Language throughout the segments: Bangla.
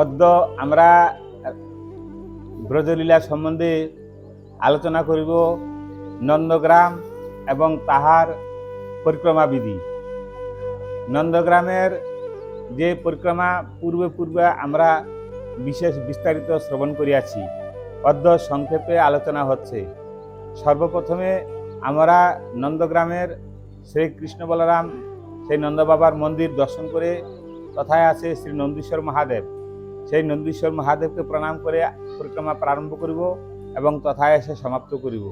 অদ্য আমরা ব্রজলীলা সম্বন্ধে আলোচনা করিব নন্দগ্রাম এবং তাহার পরিক্রমা বিধি। নন্দগ্রামের যে পরিক্রমা পূর্বে পূর্বে আমরা বিশেষ বিস্তারিত শ্রবণ করিয়াছি, অদ্য সংক্ষেপে আলোচনা হচ্ছে। সর্বপ্রথমে আমরা নন্দগ্রামের শ্রী কৃষ্ণ বলরাম, সেই নন্দবাবার মন্দির দর্শন করে, তথায় আছে শ্রী নন্দীশ্বর মহাদেব। সেই নন্দীশ্বর মহাদেবকে প্রণাম করে পরিক্রমা প্রারম্ভ করিব এবং তথায় এসে সমাপ্ত করিব।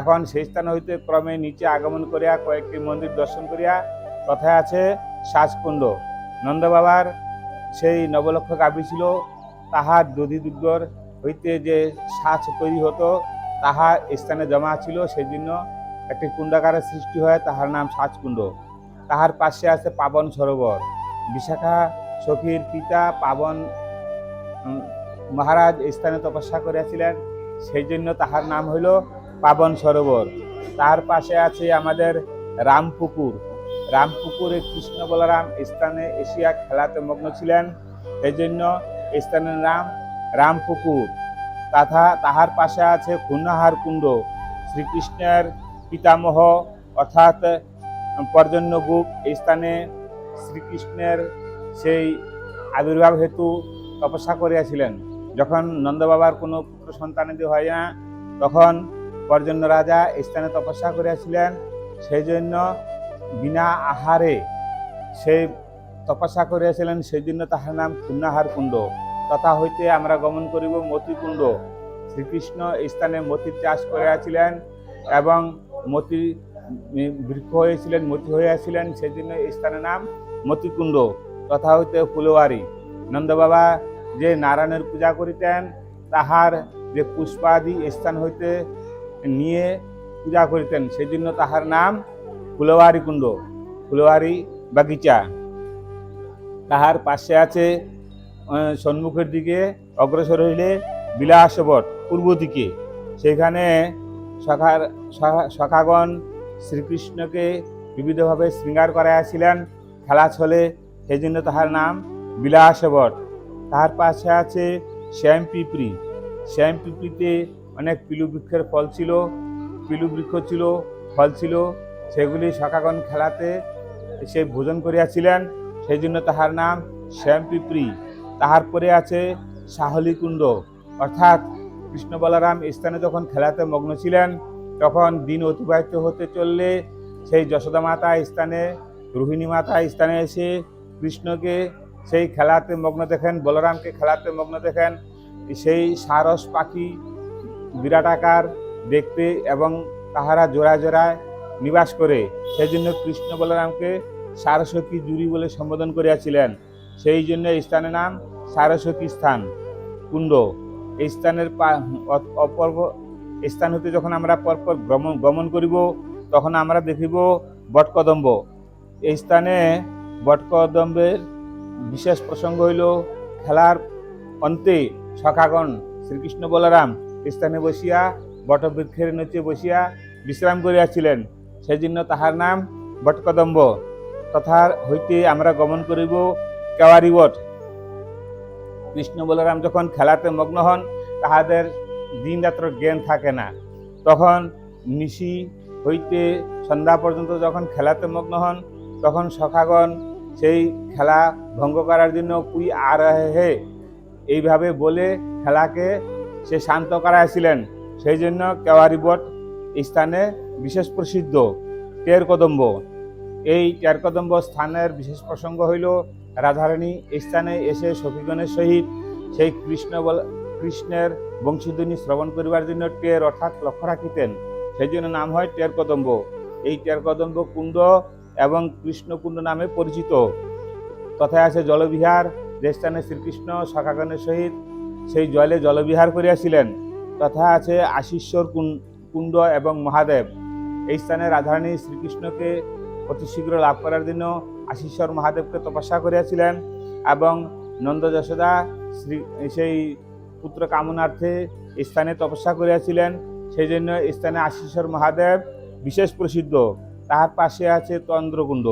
এখন সেই স্থান হইতে ক্রমে নিচে আগমন করিয়া কয়েকটি মন্দির দর্শন করিয়া তথায় আছে সাজকুণ্ড। নন্দবাবার সেই নবলক্ষ গাভী ছিল তাহার দধি দুগ্ধর হইতে যে সাজ তৈরি হতো, তাহা স্থানে জমা ছিল। সেই জন্য একটি কুণ্ডাকারের সৃষ্টি হয়, তাহার নাম সাজকুণ্ড। তাহার পাশে আছে পাবন সরোবর। বিশাখা সখীর পিতা পাবন মহারাজ স্থানে তপস্যা করিয়াছিলেন। সেই জন্য তাহার নাম হইল পাবন সরোবর। তার পাশে আছে আমাদের রামপুকুর। রামপুকুরে কৃষ্ণ বলরাম স্থানে এশিয়া খেলাতে মগ্ন ছিলেন। এই জন্য স্থানের নাম রামপুকুর। তথা তাহার পাশে আছে খুন্নাহার কুণ্ড। শ্রীকৃষ্ণের পিতামহ অর্থাৎ পর্জন্যগুপ এই স্থানে শ্রীকৃষ্ণের সেই আবির্ভাব হেতু তপস্যা করিয়াছিলেন। যখন নন্দবাবার কোনো পুত্র সন্তানাদি হয় না, তখন পর্জন্য রাজা স্থানে তপস্যা করিয়াছিলেন। সেই জন্য বিনা আহারে সেই তপস্যা করিয়াছিলেন, সেই জন্য তাহার নাম পুণ্যাহার কুণ্ড। তথা হইতে আমরা গমন করিব মতিকুণ্ড শ্রীকৃষ্ণ স্থানে মতির চাষ করিয়াছিলেন এবং মতি বৃক্ষ হয়েছিলেন মতি হইয়াছিলেন, সেই জন্য স্থানের নাম মতিকুণ্ড তথা হইতে ফুলবাড়ি নন্দবাবা যে নারায়ণের পূজা করিতেন, তাহার যে পুষ্পাদি স্থান হইতে নিয়ে পূজা করিতেন সেই জন্য তাহার নাম ফুলবাড়ি কুণ্ড ফুলবাড়ি বাগিচা। তাহার পাশে আছে সম্মুখের দিকে অগ্রসর হইলে বিলাসবট পূর্ব দিকে। সেখানে সখার, সখা- সখাগণ শ্রীকৃষ্ণকে বিবিধভাবে শৃঙ্গার করাইয়াছিলেন খেলা ছলে সেই জন্য তাহার নাম বিলাসবট। তাহার পাশে আছে শ্যাম পিঁপড়ি শ্যাম পিঁপড়িতে অনেক পিলু বৃক্ষের ফল ছিল, পিলু বৃক্ষ ছিল, ফল ছিল, সেগুলি সখাগণ খেলাতে সে ভোজন করিয়াছিলেন সেই জন্য তাহার নাম শ্যাম পিঁপড়ি তাহার পরে আছে সাহলি কুণ্ড। অর্থাৎ কৃষ্ণ বলারাম স্থানে যখন খেলাতে মগ্ন ছিলেন, তখন দিন অতিবাহিত হতে চললে সেই যশোদা মাতা স্থানে, রোহিণী মাতা স্থানে এসে কৃষ্ণকে সেই খেলাতে মগ্ন দেখেন, বলরামকে খেলাতে মগ্ন দেখেন, সেই সারস পাখি বিরাট আকার দেখতে এবং তাহারা জোড়ায় জোড়ায় নিবাস করে সেই জন্য কৃষ্ণ বলরামকে সারস্বতী জুরি বলে সম্বোধন করিয়াছিলেন। সেই জন্য এই স্থানের নাম সারস্বতী স্থান, কুণ্ড। এই স্থানের পা- অ- অপর্ব স্থান হতে যখন আমরা পরপর ভ্রমণ গমন করিব, তখন আমরা দেখিব বটকদম্ব। এই স্থানে বটকদম্বের বিশেষ প্রসঙ্গ হইল খেলার অন্তে সখাগণ শ্রীকৃষ্ণ বলরাম স্থানে বসিয়া বটবৃক্ষের নিচে বসিয়া বিশ্রাম করিয়াছিলেন। সেই জন্য তাহার নাম বটকদম্ব। তথা হইতে আমরা গমন করিব কেওয়ারি বট। কৃষ্ণ বলরাম যখন খেলাতে মগ্ন হন, তাহাদের দিন রাত্র জ্ঞান থাকে না। তখন নিশি হইতে সন্ধ্যা পর্যন্ত যখন খেলাতে মগ্ন হন, তখন সখাগণ সেই খেলা ভঙ্গ করার জন্য কুই আর হে এইভাবে বলে খেলাকে সে শান্ত করাইছিলেন সেই জন্য কেওয়ারি বট এই স্থানে বিশেষ প্রসিদ্ধ টের কদম্ব এই টের কদম্ব স্থানের বিশেষ প্রসঙ্গ হইল, রাধারানী স্থানে এসে সখীগণের সহিত সেই কৃষ্ণ কৃষ্ণের বংশধ্বনি শ্রবণ করিবার জন্য টের অর্থাৎ লক্ষ্য রাখিতেন। সেই জন্য নাম হয় টের কদম্ব এই টের কদম্ব কুণ্ড এবং কৃষ্ণকুণ্ড নামে পরিচিত। তথায় আছে জলবিহার স্থানে শ্রীকৃষ্ণ সখাগণের সহিত সেই জলে জলবিহার করিয়াছিলেন। তথা আছে আশিশ্বর কুণ্ড এবং মহাদেব। এই স্থানে রাধারানী শ্রীকৃষ্ণকে অতি শীঘ্র লাভ করার জন্য আশিশ্বর মহাদেবকে তপস্যা করিয়াছিলেন এবং নন্দ যশোদা শ্রী, সেই পুত্র কামনার্থে স্থানে তপস্যা করিয়াছিলেন। সেই জন্য স্থানে আশিশ্বর মহাদেব বিশেষ প্রসিদ্ধ। তাহার পাশে আছে চন্দ্রকুণ্ড।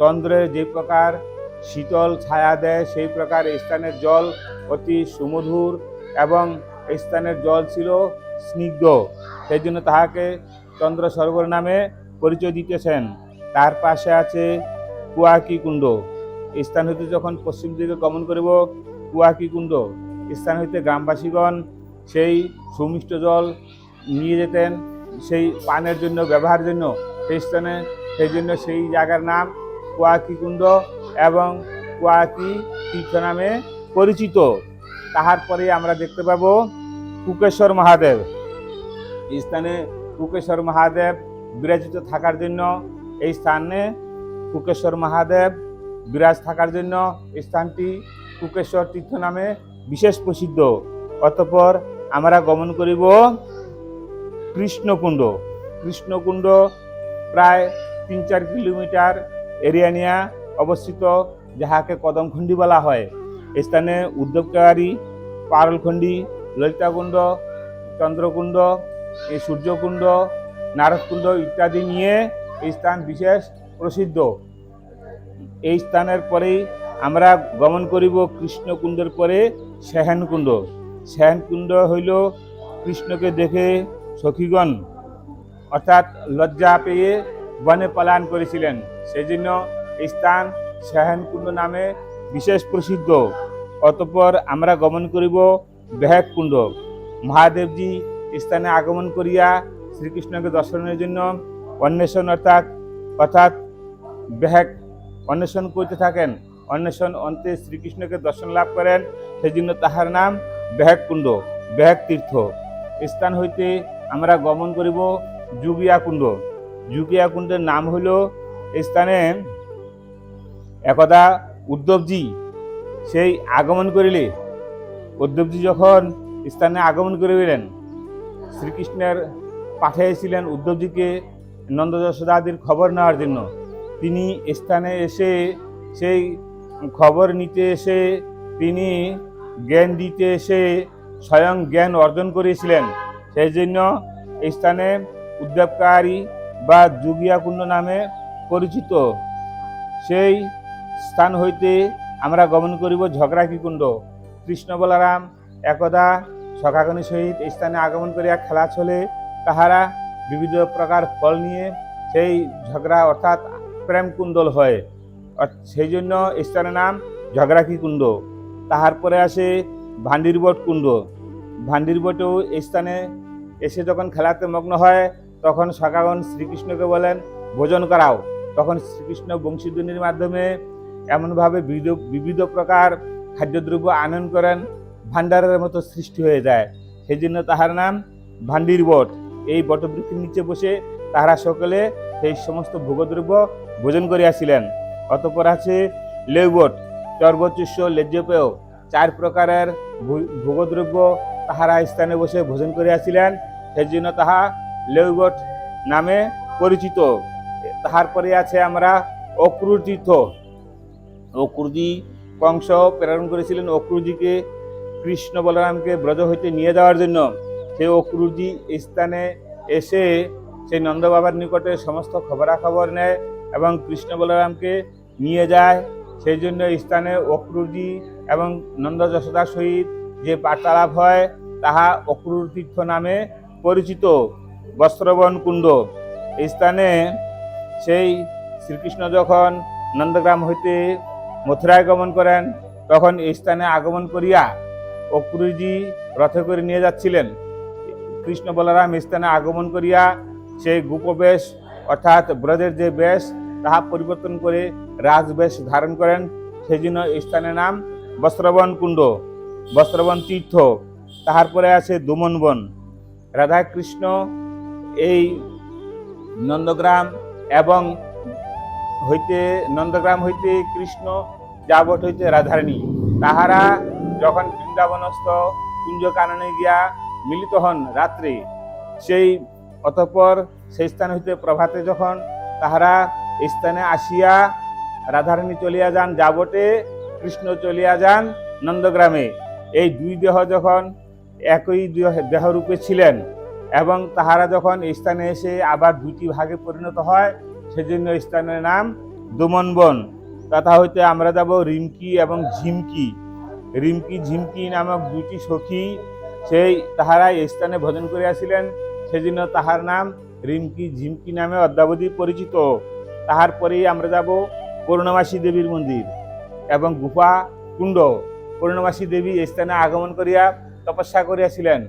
চন্দ্রের যে প্রকার শীতল ছায়া দেয়, সেই প্রকার স্থানের জল অতি সুমধুর এবং স্থানের জল ছিল স্নিগ্ধ। সেই জন্য তাহাকে চন্দ্র সরোবর নামে পরিচয় দিতেছেন। তার পাশে আছে কুয়াকি কুণ্ড স্থান হইতে যখন পশ্চিম দিকে গমন করিব কুয়াকি কুণ্ড স্থান হইতে গ্রামবাসীগণ সেই সুমিষ্ট জল নিয়ে যেতেন, সেই পানের জন্য, ব্যবহারের জন্য সেই স্থানে সেই জন্য সেই জায়গার নাম কুয়াকি কুণ্ড এবং কুয়াকি তীর্থ নামে পরিচিত। তাহার পরে আমরা দেখতে পাবো কুকেশ্বর মহাদেব। এই স্থানে কুকেশ্বর মহাদেব বিরাজিত থাকার জন্য এই স্থানে কুকেশ্বর মহাদেব বিরাজ থাকার জন্য এই স্থানটি কুকেশ্বর তীর্থ নামে বিশেষ প্রসিদ্ধ। অতঃপর আমরা গমন করিব কৃষ্ণকুণ্ড। কৃষ্ণকুণ্ড প্রায় তিন চার কিলোমিটার এরিয়া নিয়ে অবস্থিত, যাহাকে কদমখণ্ডী বলা হয়। স্থানে উদ্যোগকারী পারলখণ্ডী ললিতাকুণ্ড চন্দ্রকুণ্ড সূর্যকুণ্ড, নারদকুণ্ড ইত্যাদি নিয়ে এই স্থান বিশেষ প্রসিদ্ধ। এই স্থানের পরেই আমরা গমন করিব কৃষ্ণকুণ্ডের পরে সেহেনকুণ্ড। সেহেনকুণ্ড হইল কৃষ্ণকে দেখে সখীগণ অর্থাৎ লজ্জা পেয়ে বনে পলায়ন করেছিলেন। সেই জন্য এই স্থান সেহেনকুণ্ড নামে বিশেষ প্রসিদ্ধ। অতঃপর আমরা গমন করিব কুণ্ড মহাদেবজি স্থানে আগমন করিয়া শ্রীকৃষ্ণকে দর্শনের জন্য অন্বেষণ অর্থাৎ অর্থাৎ বেহেক অন্বেষণ করতে থাকেন। অন্বেষণ অন্তে শ্রীকৃষ্ণকে দর্শন লাভ করেন। সেই জন্য তাহার নাম বেহেক কুণ্ড বেহেক তীর্থ স্থান হইতে আমরা গমন করিব যুগিয়া কুণ্ড যুগিয়া কুণ্ডের নাম হইল স্থানে একদা উদ্ধবজি। সেই আগমন করিলে উদ্ধবজি যখন স্থানে আগমন করিলেন, শ্রীকৃষ্ণের পাঠিয়েছিলেন উদ্ধবজিকে নন্দ যশোদাদির খবর নেওয়ার জন্য। তিনি স্থানে এসে সেই খবর নিতে এসে তিনি জ্ঞান দিতে এসে স্বয়ং জ্ঞান অর্জন করেছিলেন সেই জন্য স্থানে উদ্যোগকারী বা যুগিয়াকুণ্ড নামে পরিচিত। সেই স্থান হইতে আমরা গমন করিব ঝগড়াকি কুণ্ড। কৃষ্ণ বলারাম একদা সখাগণের সহিত এই স্থানে আগমন করিয়া খেলা চলে। তাহারা বিবিধ প্রকার ফল নিয়ে সেই ঝগড়া অর্থাৎ প্রেম কুণ্ডল হয়। সেই জন্য স্থানের নাম ঝগড়াকি কুণ্ড। তাহার পরে আসে ভান্ডিরবট কুণ্ড। ভান্ডিরবটেও স্থানে এসে যখন খেলাতে মগ্ন হয় তখন সখাগণ শ্রীকৃষ্ণকে বলেন, ভোজন করাও। তখন শ্রীকৃষ্ণ বংশীধ্বনির মাধ্যমে এমনভাবে বিবিধ বিবিধ প্রকার খাদ্যদ্রব্য আনয়ন করেন, ভাণ্ডারের মতো সৃষ্টি হয়ে যায়। সেই জন্য তাহার নাম ভান্ডির বট। এই বটবৃক্ষের নিচে বসে তাহারা সকলে সেই সমস্ত ভোগদ্রব্য ভোজন করিয়াছিলেন। অতপর আছে লেউবট, চর্বচুষ্য, লেজ্জপেয়, চার প্রকারের ভোগদ্রব্য তাহারা স্থানে বসে ভোজন করিয়াছিলেন। সেই জন্য তাহা লেউবট নামে পরিচিত। তাহার পরে আছে আমরা অক্রুর তীর্থ অক্রুজি কংস প্রেরণ করেছিলেন অক্রুজিকে, কৃষ্ণ বলরামকে ব্রজ হইতে নিয়ে যাওয়ার জন্য। সেই অক্রুজি স্থানে এসে সেই নন্দবাবার নিকটে সমস্ত খবরাখবর নেয় এবং কৃষ্ণ বলরামকে নিয়ে যায়। সেই জন্য স্থানে অক্রুজি এবং নন্দ যশোদার সহিত যে বার্তালাপ হয়, তাহা অক্রুর তীর্থ নামে পরিচিত। বস্ত্রবন কুণ্ড। এই স্থানে সেই শ্রীকৃষ্ণ যখন নন্দগ্রাম হইতে মথুরায় গমন করেন, তখন এই স্থানে আগমন করিয়া অক্রুজি রথে করে নিয়ে যাচ্ছিলেন। কৃষ্ণ বলরাম এই স্থানে আগমন করিয়া সেই গোপবেশ, অর্থাৎ ব্রজের যে বেশ, তাহা পরিবর্তন করে রাজবেশ ধারণ করেন। সেই জন্য এই স্থানের নাম বস্ত্রবন কুণ্ড বস্ত্রবন তীর্থ। তাহার পরে আছে দমন বন রাধা কৃষ্ণ এই নন্দগ্রাম এবং হইতে, নন্দগ্রাম হইতে কৃষ্ণ যাবট হইতে রাধারানী, তাহারা যখন বৃন্দাবনস্থ কুঞ্জ কাননে গিয়া মিলিত হন রাত্রে, সেই অতঃপর সেই স্থান হইতে প্রভাতে যখন তাহারা এই স্থানে আসিয়া রাধারানী চলিয়া যান যাবটে কৃষ্ণ চলিয়া যান নন্দগ্রামে। এই দুই দেহ যখন একই দেহরূপে ছিলেন এবং তাহারা যখন স্থানে এসে আবার দুটি ভাগে পরিণত হয়, সেজন্য স্থানের নাম দমন বন তথা হইতে আমরা যাব রিমকি এবং ঝিমকি। রিমকি ঝিমকি নামক দুটি সখী, সেই তাহারা এই স্থানে ভজন করিয়াছিলেন, সেজন্য তাহার নাম রিমকি ঝিমকি নামে অদ্যাবধি পরিচিত। তাহার পরেই আমরা যাব পূর্ণমাসী দেবীর মন্দির এবং গুফা কুণ্ড। পূর্ণমাসী দেবী এই স্থানে আগমন করিয়া তপস্যা করিয়াছিলেন।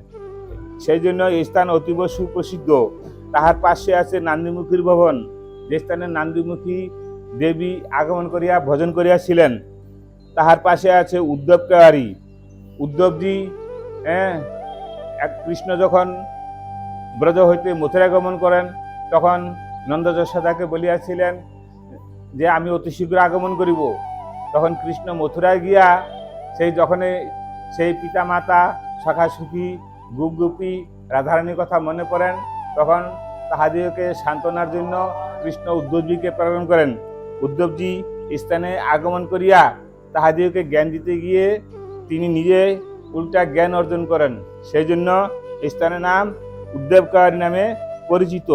সেই জন্য এই স্থান অতীব সুপ্রসিদ্ধ। তাহার পাশে আছে নান্দিমুখীর ভবন। যে স্থানে নান্দিমুখী দেবী আগমন করিয়া ভজন করিয়াছিলেন, তাহার পাশে আছে উদ্ধব কেওয়ারি উদ্ধবজি হ্যাঁ এক কৃষ্ণ যখন ব্রজ হইতে মথুরা গমন করেন, তখন নন্দ যশোদাকে বলিয়াছিলেন যে, আমি অতি শীঘ্র আগমন করিব। তখন কৃষ্ণ মথুরায় গিয়া সেই যখন সেই পিতা মাতা সুখী রাধারানীর কথা মনে করেন তখন তাহাদিওকে সান্ত্বনার জন্য কৃষ্ণ উদ্ধবজিকে প্রেরণ করেন। উদ্ধবজি স্থানে আগমন করিয়া তাহাদিওকে জ্ঞান দিতে গিয়ে তিনি নিজে উল্টা জ্ঞান অর্জন করেন। সেই জন্য স্থানের নাম উদ্ধবকারী নামে পরিচিত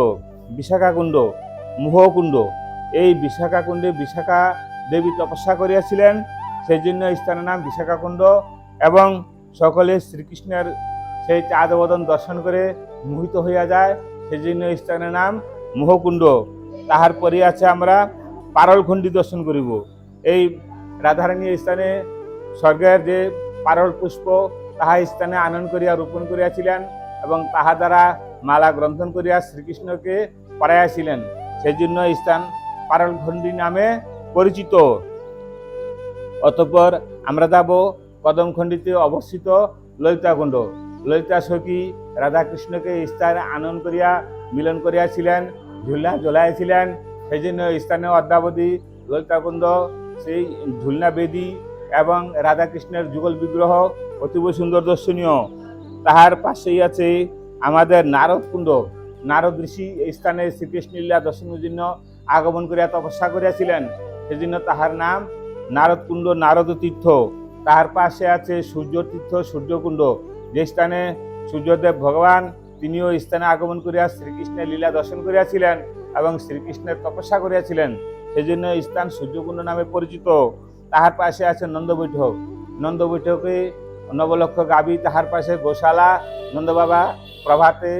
বিশাখা কুণ্ড মুহকুণ্ড। এই বিশাখাকুণ্ডে বিশাখা দেবী তপস্যা করিয়াছিলেন সেই জন্য স্থানের নাম বিশাখাকুণ্ড এবং সকলে শ্রীকৃষ্ণের সেই চাঁদবদন দর্শন করে মোহিত হইয়া যায়। সেই জন্য স্থানের নাম মোহকুণ্ড। তাহার পরে আছে আমরা পারলখণ্ডী দর্শন করিব। এই রাধারানী স্থানে স্বর্গের যে পারল পুষ্প, তাহা স্থানে আনন্দ করিয়া রোপণ করিয়াছিলেন এবং তাহা দ্বারা মালা গ্রন্থন করিয়া শ্রীকৃষ্ণকে পড়াইয়াছিলেন। সেই জন্য স্থান পারলখণ্ডী নামে পরিচিত। অতঃপর আমরা যাব কদমখণ্ডিতে অবস্থিত ললিতাকুণ্ড। ললিতা সখী রাধাকৃষ্ণকে স্থানে আনন্দ করিয়া মিলন করিয়াছিলেন, ঝুলনা জ্বলাইয়াছিলেন। সেই জন্য স্থানে অদ্যাবধি ললিতাকুণ্ড সেই ঝুলনা বেদী এবং রাধাকৃষ্ণের যুগল বিগ্রহ অতীব সুন্দর দর্শনীয়। তাহার পাশেই আছে আমাদের নারদ কুণ্ড নারদ ঋষি এই স্থানে শ্রীকৃষ্ণ লীলা দর্শনের জন্য আগমন করিয়া তপস্যা করিয়াছিলেন। সেজন্য তাহার নাম নারদ কুণ্ড নারদ তীর্থ তাহার পাশে আছে সূর্য তীর্থ সূর্যকুণ্ড। যে স্থানে সূর্যদেব ভগবান, তিনিও স্থানে আগমন করিয়া শ্রীকৃষ্ণের লীলা দর্শন করিয়াছিলেন এবং শ্রীকৃষ্ণের তপস্যা করিয়াছিলেন। সেই জন্য স্থান সূর্যকুণ্ড নামে পরিচিত। তাহার পাশে আছে নন্দ বৈঠক নন্দ বৈঠকে নবলক্ষ গাবি তাহার পাশে গোশালা, নন্দবাবা, প্রভাতে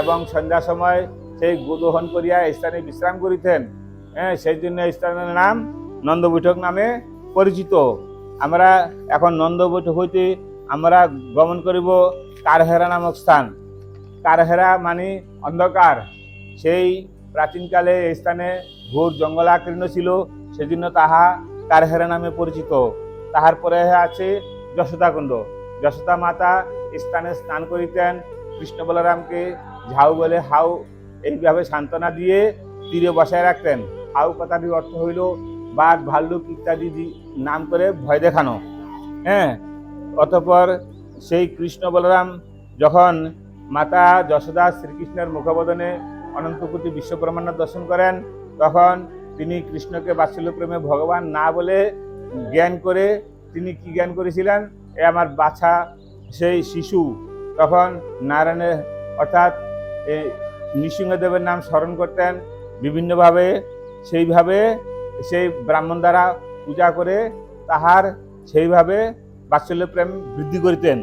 এবং সন্ধ্যা সময় সেই গোদোহন করিয়া স্থানে বিশ্রাম করিতেন। হ্যাঁ সেই জন্য স্থানের নাম নন্দ বৈঠক নামে পরিচিত। আমরা এখন নন্দ বৈঠক হইতে আমরা গমন করিব কারহেরা নামক স্থান। কারহেরা মানে অন্ধকার। সেই প্রাচীনকালে এই স্থানে ঘোর জঙ্গলাকীর্ণ ছিল, সেজন্য তাহা কারহেরা নামে পরিচিত। তাহার পরে আছে যশোদাকুণ্ড যশোদা মাতা স্থানে স্নান করিতেন। কৃষ্ণ বলরামকে ঝাউ বলে হাউ এইভাবে সান্ত্বনা দিয়ে তীরে বসায় রাখতেন। হাউ কথাটির অর্থ হইল, বাঘ, ভাল্লুক ইত্যাদি নাম করে ভয় দেখানো। হ্যাঁ অতঃপর সেই কৃষ্ণ বলরাম যখন মাতা যশোদা শ্রীকৃষ্ণের মুখবদনে অনন্তকোটি বিশ্বব্রহ্মাণ্ড দর্শন করেন, তখন তিনি কৃষ্ণকে বাৎসল্য প্রেমে ভগবান না বলে জ্ঞান করে তিনি কি জ্ঞান করেছিলেন? এ আমার বাছা, সেই শিশু। তখন নারায়ণের অর্থাৎ নৃসিংহদেবের নাম স্মরণ করতেন। বিভিন্নভাবে সেইভাবে সেই ব্রাহ্মণ দ্বারা পূজা করে তাহার সেইভাবে বাৎসল্য প্রেম বৃদ্ধি করিতেন।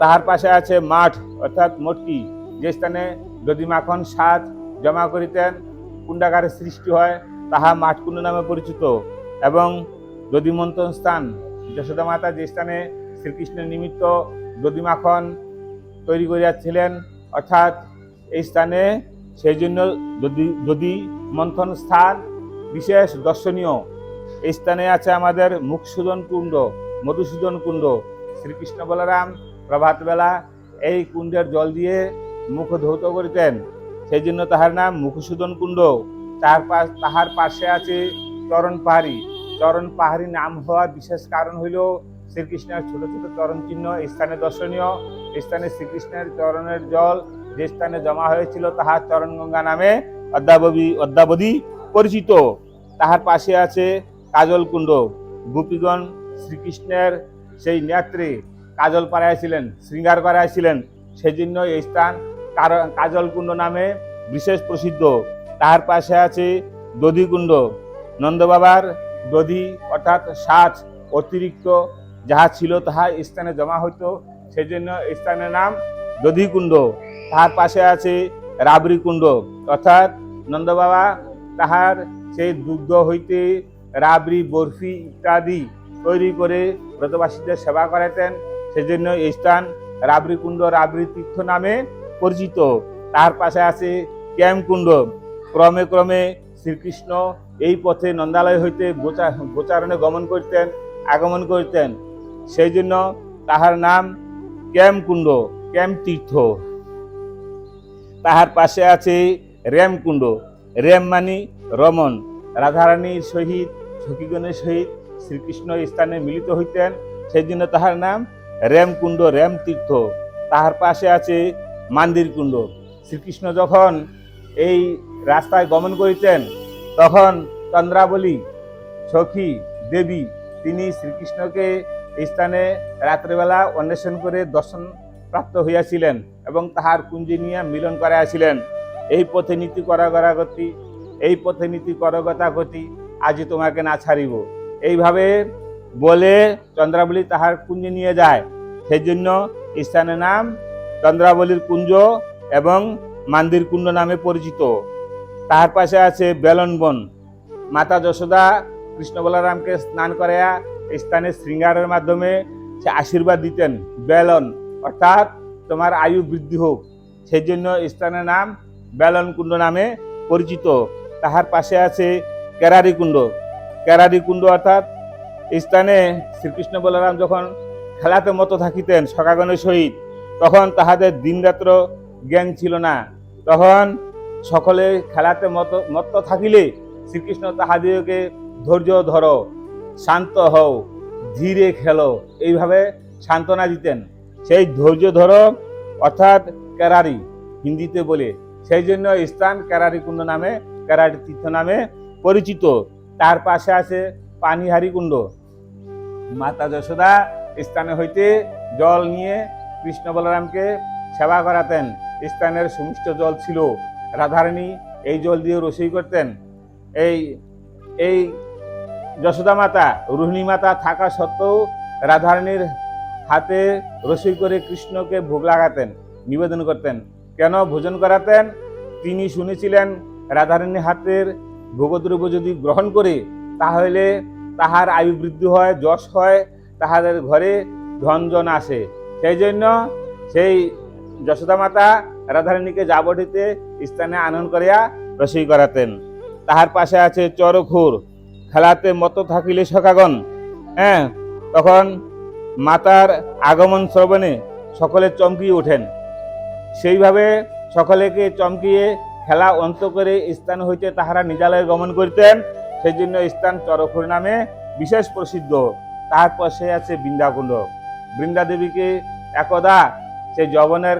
তাহার পাশে আছে মাঠ, অর্থাৎ মটকি, যে স্থানে যদি মাখন সাজ জমা করিতেন কুণ্ডাকারের সৃষ্টি হয়, তাহা মাঠকুণ্ড নামে পরিচিত। এবং দধি মন্থন স্থান, যশোদা মাতা যে স্থানে শ্রীকৃষ্ণের নিমিত্ত দধি মাখন তৈরি করিয়াছিলেন, অর্থাৎ এই স্থানে, সেই জন্য যদি দধি মন্থন স্থান বিশেষ দর্শনীয়। এই স্থানে আছে আমাদের মুখসূদন কুণ্ড। মধুসূদন কুণ্ড, শ্রীকৃষ্ণ বলরাম প্রভাতবেলা এই কুণ্ডের জল দিয়ে মুখ ধৌত করিতেন। সেই জন্য তাহার নাম মুখসূদন কুণ্ড। তাহার পাশ তাহার পাশে আছে চরণ পাহাড়ি। চরণ পাহাড়ি নাম হওয়ার বিশেষ কারণ হইল শ্রীকৃষ্ণের ছোট ছোট চরণ চিহ্ন স্থানে দর্শনীয়। স্থানে শ্রীকৃষ্ণের চরণের জল যে স্থানে জমা হয়েছিল তাহার চরণগঙ্গা নামে অদ্যাবধি অদ্যাবধি পরিচিত। তাহার পাশে আছে কাজল কুণ্ড। গোপীগণ শ্রীকৃষ্ণের সেই নেত্রে কাজল পাড়াইছিলেন শৃঙ্গার করাইছিলেন সেই জন্য এই স্থান কার- কাজল কুণ্ড নামে বিশেষ প্রসিদ্ধ। তার পাশে আছে দধিকুণ্ড। নন্দবাবার দধি অর্থাৎ সাজ অতিরিক্ত যাহা ছিল তাহা স্থানে জমা হইতো সেই জন্য স্থানের নাম দধিকুণ্ড। তাহার পাশে আছে রাবড়ি কুণ্ড অর্থাৎ নন্দবাবা তাহার সেই দুগ্ধ হইতে রাবড়ি, বরফি ইত্যাদি তৈরি করে ব্রতবাসীদের সেবা করাতেন। সেজন্য এই স্থান রাবড়ি কুণ্ড রাবড়ি তীর্থ নামে পরিচিত। তার পাশে আছে ক্যামকুণ্ড। ক্রমে ক্রমে শ্রীকৃষ্ণ এই পথে নন্দালয় হইতে গোচা, গোচারণে গমন করতেন, আগমন করতেন। সেই জন্য তাহার নাম ক্যামকুণ্ড ক্যাম তীর্থ তাহার পাশে আছে র্যামকুণ্ড র্যাম মানি রমন রাধারানীর সহিত, সখীগণের সহিত শ্রীকৃষ্ণ স্থানে মিলিত হইতেন। সেই জন্য তাহার নাম র্যামকুণ্ড র্যাম তীর্থ তাহার পাশে আছে মান্দির কুণ্ড। শ্রীকৃষ্ণ যখন এই রাস্তায় গমন করিতেন, তখন চন্দ্রাবলী, সখী, দেবী তিনি শ্রীকৃষ্ণকে এই স্থানে রাত্রেবেলা অন্বেষণ করে দর্শন প্রাপ্ত হইয়াছিলেন এবং তাহার কুঞ্জি নিয়ে মিলন করাইয়াছিলেন। এই পথে নীতি করগরাগতি এই পথে নীতি করগতাগতি আজি তোমাকে না ছাড়িব। এইভাবে বলে চন্দ্রাবলী তাহার কুঞ্জে নিয়ে যায়। সেই জন্য স্থানের নাম চন্দ্রাবলীর কুঞ্জ এবং মান্দির কুণ্ড নামে পরিচিত। তাহার পাশে আছে বেলন বন। মাতা যশোদা কৃষ্ণ বলরামকে স্নান করাইয়া স্থানে শৃঙ্গারের মাধ্যমে সে আশীর্বাদ দিতেন। বেলন, অর্থাৎ তোমার আয়ু বৃদ্ধি হোক। সেই জন্য স্থানের নাম বেলন কুণ্ড নামে পরিচিত। তাহার পাশে আছে কেরারি কেরারি কুণ্ড অর্থাৎ স্থানে শ্রীকৃষ্ণ বলরাম যখন খেলাতে মতো থাকিতেন সকাগণের সহিত, তখন তাহাদের দিনরাত্র জ্ঞান ছিল না। তখন সকলে খেলাতে মত মত্ত থাকিলে শ্রীকৃষ্ণ তাহাদিওকে ধৈর্য ধরো, শান্ত হও, ধীরে খেলো, এইভাবে সান্ত্বনা দিতেন। সেই ধৈর্য ধরো অর্থাৎ কেরারি হিন্দিতে বলে। সেই জন্য স্থান কেরারি কুণ্ড নামে কেরারি তীর্থ নামে পরিচিত। তার পাশে আছে পানিহারি কুণ্ড। মাতা যশোদা স্থানে হইতে জল নিয়ে কৃষ্ণ বলরামকে সেবা করাতেন। স্থানের সুমিষ্ট জল ছিল। রাধারানী এই জল দিয়ে রসই করতেন। এই এই যশোদা মাতা, রোহিণী মাতা থাকা সত্ত্বেও রাধারানীর হাতে রসই করে কৃষ্ণকে ভোগ লাগাতেন, নিবেদন করতেন। কেন ভোজন করাতেন? তিনি শুনেছিলেন রাধারানীর হাতের ভোগদ্রব্য যদি গ্রহণ করে, তাহলে তাহার আয়ু বৃদ্ধি হয়, যশ হয়, তাহাদের ঘরে ধনজন আসে। সেই জন্য সেই যশোদা মাতা রাধারানীকে যাবটিতে স্থানে আনন্দ করিয়া রসই করাতেন। তাহার পাশে আছে চরখুর। খেলাতে মতো থাকিলে সকাগণ হ্যাঁ তখন মাতার আগমন শ্রবণে সকলে চমকিয়ে ওঠেন। সেইভাবে সকলেকে চমকিয়ে খেলা অন্ত করে স্থান হইতে তাহারা নিজালয়ে গমন করিতেন সেই জন্য স্থান চরখুর নামে বিশেষ প্রসিদ্ধ। তাহার পাশে আছে বৃন্দাকুণ্ড। বৃন্দা দেবীকে একদা সেই যবনের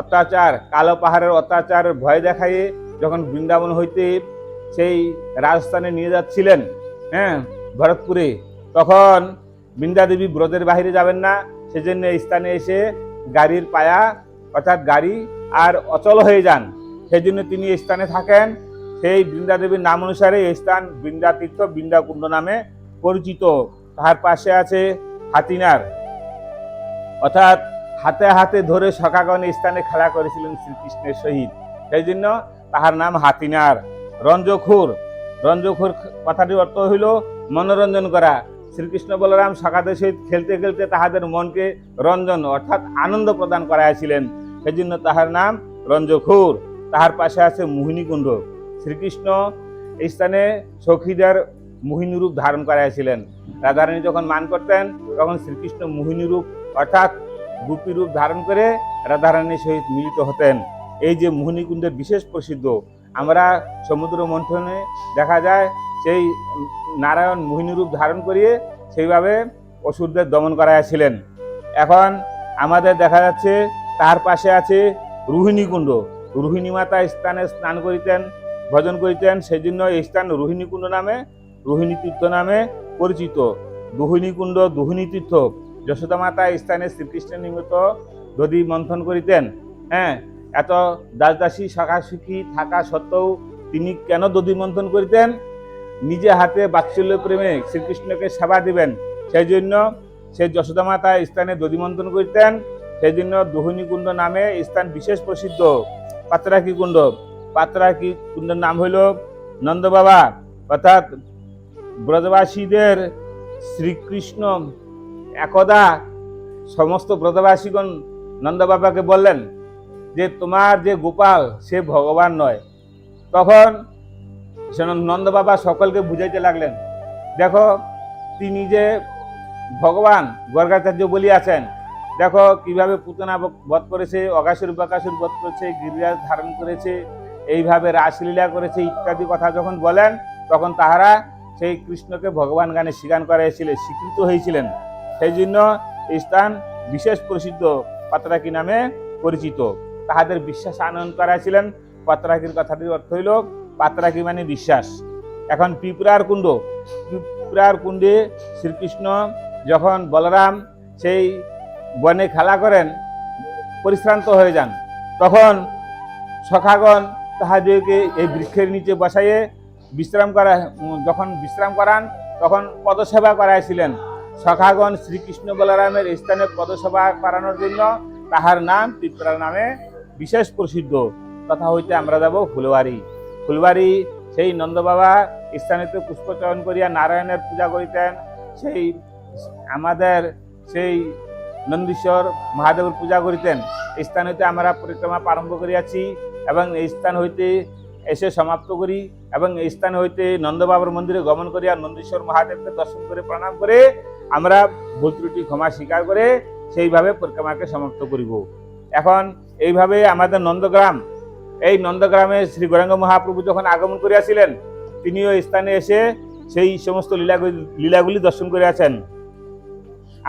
অত্যাচার, কালো পাহাড়ের অত্যাচার, ভয় দেখাইয়ে যখন বৃন্দাবন হইতে সেই রাজস্থানে নিয়ে যাচ্ছিলেন হ্যাঁ ভরতপুরে, তখন বৃন্দা দেবী ব্রজের বাহিরে যাবেন না, সেজন্য স্থানে এসে গাড়ির পায়া, অর্থাৎ গাড়ি, আর অচল হয়ে যান। সেই জন্য তিনি এই স্থানে থাকেন। সেই বৃন্দা দেবীর নাম অনুসারে এই স্থান বৃন্দা তীর্থ, বৃন্দা কুণ্ড নামে পরিচিত। তাহার পাশে আছে হাতিনার। অর্থাৎ হাতে হাতে ধরে সকাগণ এই স্থানে খেলা করেছিলেন শ্রীকৃষ্ণের সহিত। সেই জন্য তাহার নাম হাতিনার। রঞ্জখুর। রঞ্জখুর কথাটির অর্থ হইল মনোরঞ্জন করা। শ্রীকৃষ্ণ বলরাম সকাদের সহিত খেলতে খেলতে তাহাদের মনকে রঞ্জন অর্থাৎ আনন্দ প্রদান করাইয়াছিলেন। সেই জন্য তাহার নাম রঞ্জখুর। তাহার পাশে আছে মোহিনীকুণ্ড শ্রীকৃষ্ণ এই স্থানে সখীদের মোহিনী রূপ ধারণ করাইয়াছিলেন। রাধারানী যখন মান করতেন, তখন শ্রীকৃষ্ণ মোহিনী রূপ অর্থাৎ গোপী রূপ ধারণ করে রাধারানীর সহিত মিলিত হতেন। এই যে মোহিনীকুণ্ডের বিশেষ প্রসিদ্ধ, আমরা সমুদ্র মন্থনে দেখা যায়, সেই নারায়ণ মোহিনী রূপ ধারণ করিয়ে সেইভাবে অসুরদের দমন করাইয়াছিলেন। এখন আমাদের দেখা যাচ্ছে তার পাশে আছে রোহিণী কুণ্ড রোহিণী মাতা স্থানে স্নান করিতেন, ভজন করিতেন। সেই জন্য এই স্থান রোহিণী কুণ্ড নামে, রোহিণী তীর্থ নামে পরিচিত। দুহিনী কুণ্ড দুহিনী তীর্থ। যশোদা মাতা স্থানে শ্রীকৃষ্ণের নিমিত্ত দধি মন্থন করিতেন। হ্যাঁ এত দাসদাসী শাখাসুখী থাকা সত্ত্বেও তিনি কেন দধি মন্থন করিতেন? নিজে হাতে বাৎসল্য প্রেমে শ্রীকৃষ্ণকে সেবা দিবেন। সেই জন্য সে যশোদা মাতা স্থানে দধিমন্থন করিতেন। সেই জন্য দোহনী কুণ্ড নামে স্থান বিশেষ প্রসিদ্ধ। পাত্রাকি কুণ্ড পাত্রাকি কুণ্ডের নাম হইল নন্দ বাবা অর্থাৎ ব্রজবাসীদের শ্রীকৃষ্ণ একদা সমস্ত ব্রজবাসীগণ নন্দবাবাকে বললেন যে, তোমার যে গোপাল, সে ভগবান নয়। তখন সে নন্দ বাবা সকলকে বুঝাইতে লাগলেন, দেখো, তিনি যে ভগবান, গর্গাচার্য বলিয়াছেন দেখো কীভাবে পুতনা বধ করেছে অগাসুর বাকাসুর বধ করেছে গিরিরাজ ধারণ করেছে, এইভাবে রাসলীলা করেছে ইত্যাদি কথা যখন বলেন, তখন তাহারা সেই কৃষ্ণকে ভগবান গানে স্বীকার করেছিলেন স্বীকৃত হয়েছিলেন সেই জন্য এই স্থান বিশেষ প্রসিদ্ধ পাত্রাকি নামে পরিচিত। তাহাদের বিশ্বাস আনয়ন করাছিলেন পাত্রাকির কথাটির অর্থ হইল পাত্রাকি মানে বিশ্বাস। এখন পিঁপড়ার কুণ্ড, পিঁপড়ার কুণ্ডে শ্রীকৃষ্ণ যখন বলরাম সেই বনে খেলা করেন, পরিশ্রান্ত হয়ে যান। তখন সখাগণ তাহাদেরকে এই বৃক্ষের নিচে বসাইয়ে বিশ্রাম করা, যখন বিশ্রাম করান, তখন পদসেবা করাইছিলেন। সখাগণ শ্রীকৃষ্ণ বলরামের স্থানে পদসেবা করানোর জন্য তাহার নাম পিঁপড়া নামে বিশেষ প্রসিদ্ধ। তথা হইতে আমরা যাব ফুলবাড়ি। ফুলবাড়ি সেই নন্দ বাবা স্থানীয় পুষ্পচয়ন করিয়া নারায়ণের পূজা করিতেন। সেই আমাদের সেই নন্দীশ্বর মহাদেবের পূজা করিতেন। এই স্থান হইতে আমরা পরিক্রমা আরম্ভ করিয়াছি এবং এই স্থান হইতে এসে সমাপ্ত করি এবং এই স্থান হইতে নন্দবাবার মন্দিরে গমন করিয়া নন্দীশ্বর মহাদেবকে দর্শন করে প্রণাম করে আমরা ভুল ত্রুটি ক্ষমা স্বীকার করে সেইভাবে পরিক্রমাকে সমাপ্ত করিব। এখন এইভাবে আমাদের নন্দগ্রাম, এই নন্দগ্রামে শ্রী গৌরাঙ্গ মহাপ্রভু যখন আগমন করিয়াছিলেন, তিনিও এই স্থানে এসে সেই সমস্ত লীলাগুলি লীলাগুলি দর্শন করিয়াছেন।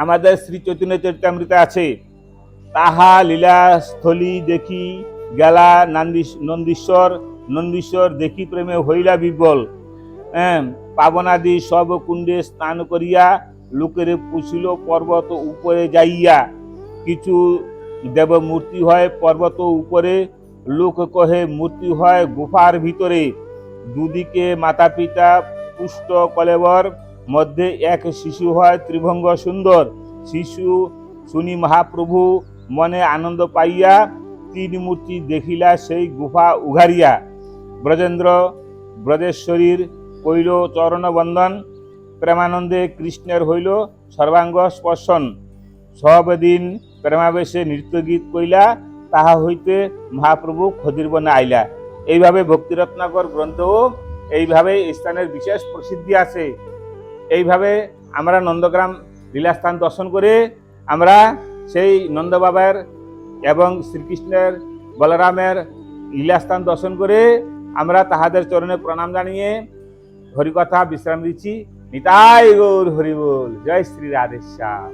আমাদের শ্রী চৈতন্য চরিতামৃতে আছে, তাহা লীলাস্থলী দেখি গেলা নন্দী নন্দীশ্বর নন্দীশ্বর দেখি প্রেমে হইলা বিবল। হ্যাঁ পাবনাদি সব কুণ্ডে স্নান করিয়া লোকেরে পুছিল পর্বত উপরে যাইয়া। কিছু দেব মূর্তি হয় পর্বত উপরে, লোক কহে মূর্তি হয় গুফার ভিতরে। দুদিকে মাতা পিতা পুষ্ট কলেবর মধ্যে এক শিশু হয় ত্রিভঙ্গ সুন্দর। শিশু শুনি মহাপ্রভু মনে আনন্দ পাইয়া তিন মূর্তি দেখিলা সেই গুফা উঘারিয়া। ব্রজেন্দ্র ব্রজেশ্বরীর কইল চরণবন্দন প্রেমানন্দে কৃষ্ণের হইল সর্বাঙ্গ স্পর্শন। সবদিন প্রেমাবেশে নৃত্যগীত কইলা তাহা হইতে মহাপ্রভু ক্ষতির আইলা। এইভাবে ভক্তিরত্নাকর গ্রন্থও এইভাবে স্থানের বিশেষ প্রসিদ্ধি আছে। এইভাবে আমরা নন্দগ্রাম লীলাস্থান দর্শন করে আমরা সেই নন্দবাবার এবং শ্রীকৃষ্ণের বলরামের লীলাস্থান দর্শন করে আমরা তাহাদের চরণে প্রণাম জানিয়ে হরিকথা বিশ্রাম দিচ্ছি। নিতাই গৌর হরিবোল জয় শ্রী রাধেশ্যাম।